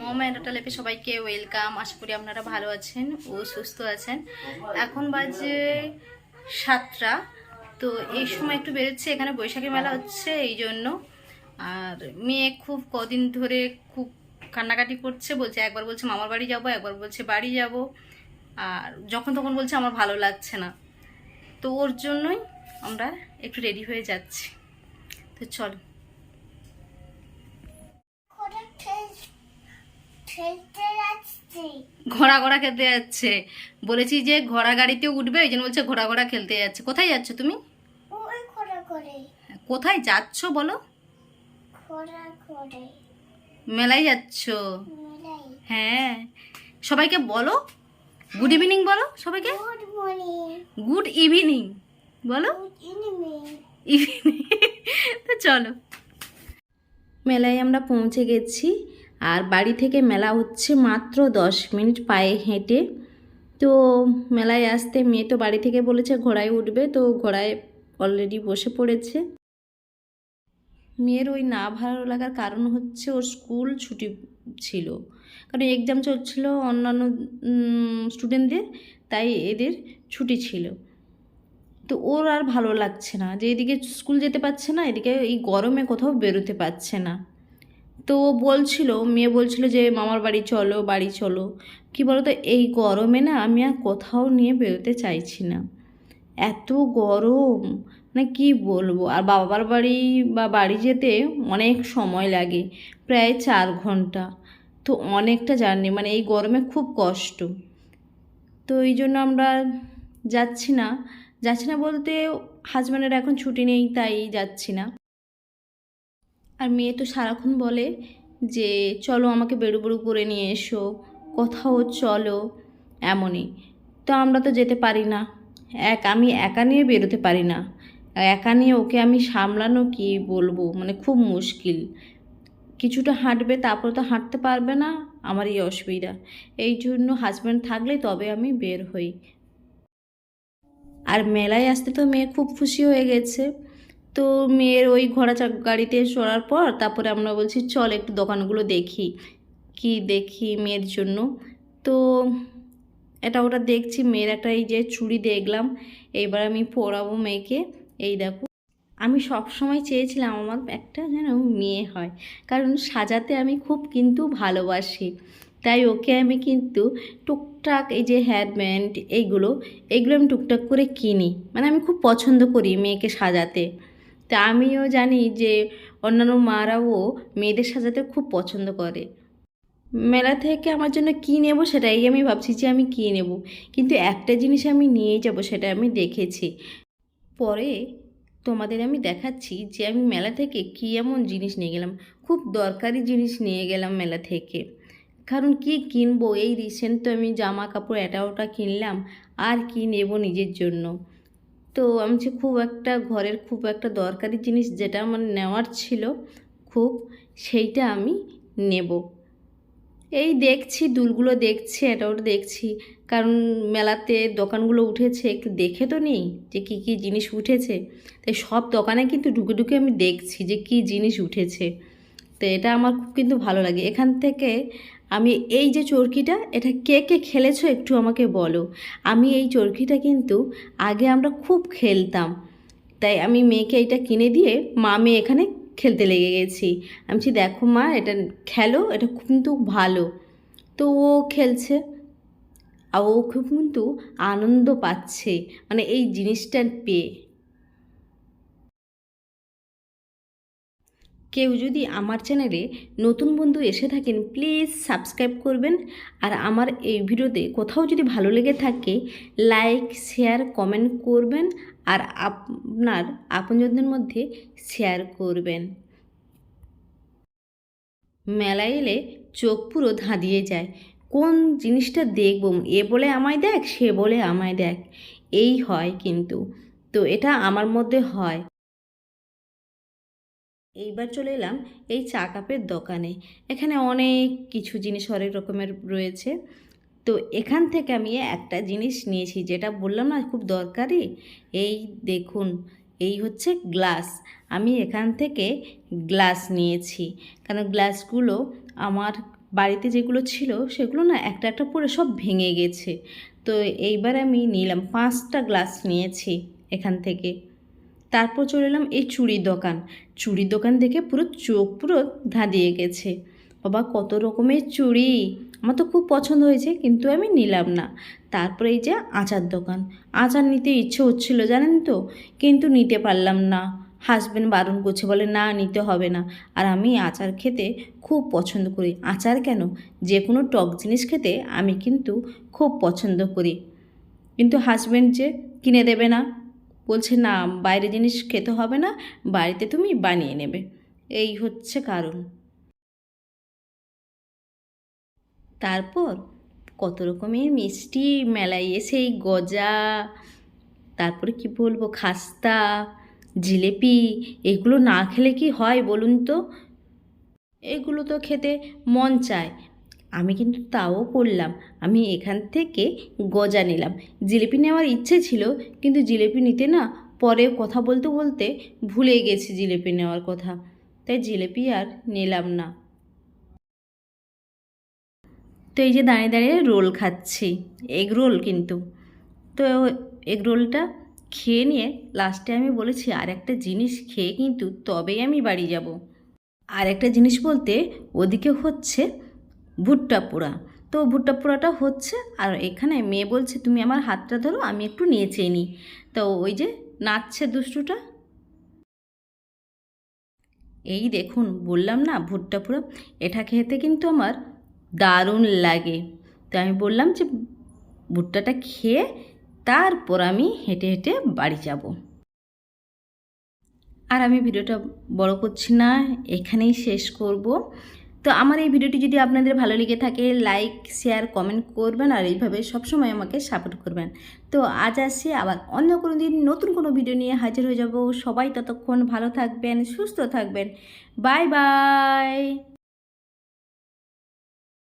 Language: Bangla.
মম এন্টারটেলেপে সবাইকে ওয়েলকাম আশা করি আপনারা ভালো আছেন ও সুস্থ আছেন। এখন বাজে সাতটা। তো এই সময় একটু বেরোচ্ছে। এখানে বৈশাখী মেলা হচ্ছে, এই জন্য। আর মেয়ে খুব কদিন ধরে খুব কান্নাকাটি করছে। বলছে, একবার বলছে মামার বাড়ি যাব, একবার বলছে বাড়ি যাব। আর যখন তখন বলছে আমার ভালো লাগছে না। তো ওর জন্যই আমরা একটু রেডি হয়ে যাচ্ছি। তো চলো। ঘোড়া ঘোড়া খেলতে যাচ্ছে। বলেছি যে ঘোড়া গাড়িতেও উঠবে ওই জন্য বলছে ঘোড়া ঘোড়া খেলতে যাচ্ছে। কোথায় যাচ্ছ তুমি? কোথায় যাচ্ছ বলো? মেলায় যাচ্ছ? হ্যাঁ। সবাইকে বলো। গুড ইভিনিং বলো সবাইকে। গুড ইভিনিং বলো। ইভিনিং তো চলো। মেলায় আমরা পৌঁছে গেছি। আর বাড়ি থেকে মেলা হচ্ছে মাত্র দশ মিনিট পায়ে হেঁটে। তো মেলায় আসতে মেয়ে তো বাড়ি থেকে বলেছে ঘোড়ায় উঠবে, তো ঘোড়ায় অলরেডি বসে পড়েছে। মেয়ের ওই না ভালো লাগার কারণ হচ্ছে ওর স্কুল ছুটি ছিল। কারণ এক্সাম চলছিল অন্যান্য স্টুডেন্টদের তাই এদের ছুটি ছিল। তো ওর আর ভালো লাগছে না। যে এদিকে স্কুল যেতে পারছে না, এদিকে এই গরমে কোথাও বেরোতে পারছে না। তো বলছিল, মেয়ে বলছিল যে, মামার বাড়ি চলো বাড়ি চলো। কি বলতো, এই গরমে না আমি আর কোথাও নিয়ে বেরোতে চাইছি না। এত গরম মানে কি বলব? আর বাবার বাড়ি বা বাড়ি যেতে অনেক সময় লাগে, প্রায় চার ঘণ্টা। তো অনেকটা জার্নি মানে এই গরমে খুব কষ্ট। তো এই জন্য আমরা যাচ্ছি না। যাচ্ছি না বলতে হাজব্যান্ডের এখন ছুটি নেই, তাই যাচ্ছি না। আর মেয়ে তো সারাক্ষণ বলে যে, চলো আমাকে বেড়ু বেড়ু করে নিয়ে এসো, কোথাও চলো। এমনই। তো আমরা তো যেতে পারি না। এক, আমি একা নিয়ে বেরোতে পারি না। একা নিয়ে ওকে আমি সামলানো কি বলব? মানে খুব মুশকিল। কিছুটা হাঁটবে, তারপর তো হাঁটতে পারবে না আমার এই অসুবিধা। এই জন্য হাজব্যান্ড থাকলে তবে আমি বের হই। আর মেলায় আসতে তো মেয়ে খুব খুশি হয়ে গেছে। তো মেয়ের ওই ঘোড়া গাড়িতে চড়ার পর তারপরে আমরা বলছি, চল একটু দোকানগুলো দেখি, কি দেখি মেয়ের জন্য? তো এটা ওটা দেখছি, মেয়ের একটা এই যে চুড়ি দেখলাম, এইবার আমি পরাবো মেয়েকে। এই দেখো, আমি সব সময় চেয়েছিলাম আমার একটা যেন মেয়ে হয়, কারণ সাজাতে আমি খুব কিন্তু ভালোবাসি। তাই ওকে আমি কিন্তু টুকটাক এই যে হেয়ারব্যান্ড এইগুলো এইগুলো আমি টুকটাক করে কিনি। মানে আমি খুব পছন্দ করি মেয়েকে সাজাতে। তা আমিও জানি যে অন্যান্য মারাও মেয়েদের সাজাতে খুব পছন্দ করে। মেলা থেকে আমার জন্য কী নেব সেটাই আমি ভাবছি যে আমি কী নেব। কিন্তু একটা জিনিস আমি নিয়ে যাব সেটা আমি দেখেছি। পরে তোমাদের আমি দেখাচ্ছি যে আমি মেলা থেকে কী এমন জিনিস নিয়ে গেলাম। খুব দরকারি জিনিস নিয়ে গেলাম মেলা থেকে। কারণ কি কিনবো? এই রিসেন্ট তো আমি জামা কাপড় এটা ওটা কিনলাম। আর কি নেব নিজের জন্য? তো আমি যে খুব একটা ঘরের খুব একটা দরকারি জিনিস যেটা আমার নেওয়ার ছিল খুব, সেইটা আমি নেব। এই দেখছি, দুলগুলো দেখছি এটা ওটা দেখছি। কারণ মেলাতে দোকানগুলো উঠেছে, একটু দেখে তো নেই যে কী কী জিনিস উঠেছে। তাই সব দোকানে কিন্তু ঢুকে ঢুকে আমি দেখছি যে কী জিনিস উঠেছে। তো এটা আমার খুব কিন্তু ভালো লাগে। এখান থেকে আমি এই যে চরকিটা, এটা কে কে খেলেছো একটু আমাকে বলো। আমি এই চরকিটা কিন্তু আগে আমরা খুব খেলতাম। তাই আমি মেয়েকে এটা কিনে দিয়ে মা মেয়ে এখানে খেলতে লেগে গেছি। আমি বলছি, দেখো মা, এটা খেলো, এটা কিন্তু ভালো। তো ও খেলছে। আর ও খুব কিন্তু আনন্দ পাচ্ছে মানে এই জিনিসটা পেয়ে। কেউ যদি আমার চ্যানেলে নতুন বন্ধু এসে থাকেন প্লিজ সাবস্ক্রাইব করবেন। আর আমার এই ভিডিওতে কোথাও যদি ভালো লেগে থাকে লাইক শেয়ার কমেন্ট করবেন। আর আপনার আপনজনদের মধ্যে শেয়ার করবেন। মেলায় এলে চোখ পুরো ধাঁধিয়ে যায়। কোন জিনিসটা দেখব? এ বলে আমায় দেখ, সে বলে আমায় দেখ। এই হয় কিন্তু। তো এটা আমার মধ্যে হয়। এইবার চলে এলাম এই চা কাপের দোকানে। এখানে অনেক কিছু জিনিস অনেক রকমের রয়েছে। তো এখান থেকে আমি একটা জিনিস নিয়েছি, যেটা বললাম না খুব দরকারি। এই দেখুন, এই হচ্ছে গ্লাস। আমি এখান থেকে গ্লাস নিয়েছি। কারণ গ্লাসগুলো আমার বাড়িতে যেগুলো ছিল, সেগুলো না একটা একটা পরে সব ভেঙে গেছে। তো এইবার আমি নিলাম পাঁচটা গ্লাস নিয়েছি এখান থেকে। তারপর চলে এলাম এই চুড়ির দোকান। চুড়ির দোকান দেখে পুরো চোখ পুরো ধাঁধিয়ে গেছে। বাবা, কত রকমের চুড়ি! আমার তো খুব পছন্দ হয়েছে, কিন্তু আমি নিলাম না। তারপরে এই যে আচার দোকান। আচার নিতে ইচ্ছে হচ্ছিল, জানেন তো? কিন্তু নিতে পারলাম না। হাজব্যান্ড বারণ করছে, বলে, না, নিতে হবে না। আর আমি আচার খেতে খুব পছন্দ করি। আচার কেন? যে কোনো টক জিনিস খেতে আমি কিন্তু খুব পছন্দ করি। কিন্তু হাজব্যান্ড যে কিনে দেবে না। বলছে, না বাইরে জিনিস খেতে হবে না, বাড়িতে তুমি বানিয়ে নেবে। এই হচ্ছে কারণ। তারপর কত রকমের মিষ্টি, মেলায় এসে এই গজা, তারপরে কি বলব, খাস্তা, জিলেপি, এগুলো না খেলে কি হয় বলুন তো? এগুলো তো খেতে মন চায়। আমি কিন্তু তাও করলাম আমি এখান থেকে গজা নিলাম। জিলিপি নেওয়ার ইচ্ছে ছিল, কিন্তু জিলিপি নিতে না পরে কথা বলতে বলতে ভুলে গেছি জিলিপি নেওয়ার কথা। তাই জিলিপি আর নিলাম না। তো এই যে দাঁড়িয়ে দাঁড়িয়ে রোল খাচ্ছি, এগ রোল কিন্তু। তো এগ রোলটা খেয়ে নিয়ে লাস্টে আমি বলেছি আর একটা জিনিস খেয়ে কিন্তু তবেই আমি বাড়ি যাব। আর একটা জিনিস বলতে ওদিকে হচ্ছে ভুট্টা পোড়া। তো ভুট্টা পোড়াটা হচ্ছে, আর এখানে মেয়ে বলছে, তুমি আমার হাতটা ধরো, আমি একটু নেচে নিই তো ওই যে নাচছে দুষ্টুটা। এই দেখুন, বললাম না ভুট্টা পোড়া, এটা খেতে কিন্তু আমার দারুণ লাগে। তো আমি বললাম যে, ভুট্টাটা খেয়ে তারপর আমি হেঁটে হেঁটে বাড়ি যাব। আর আমি ভিডিওটা বড় করছি না, এখানেই শেষ করব। তো আমার এই ভিডিওটি যদি আপনাদের ভালো লেগে থাকে লাইক শেয়ার কমেন্ট করবেন আর এইভাবে সবসময় আমাকে সাপোর্ট করবেন। তো আজ আসি আবার অন্য কোনো দিন নতুন কোনো ভিডিও নিয়ে হাজির হয়ে যাব। সবাই ততক্ষণ ভালো থাকবেন, সুস্থ থাকবেন। Bye bye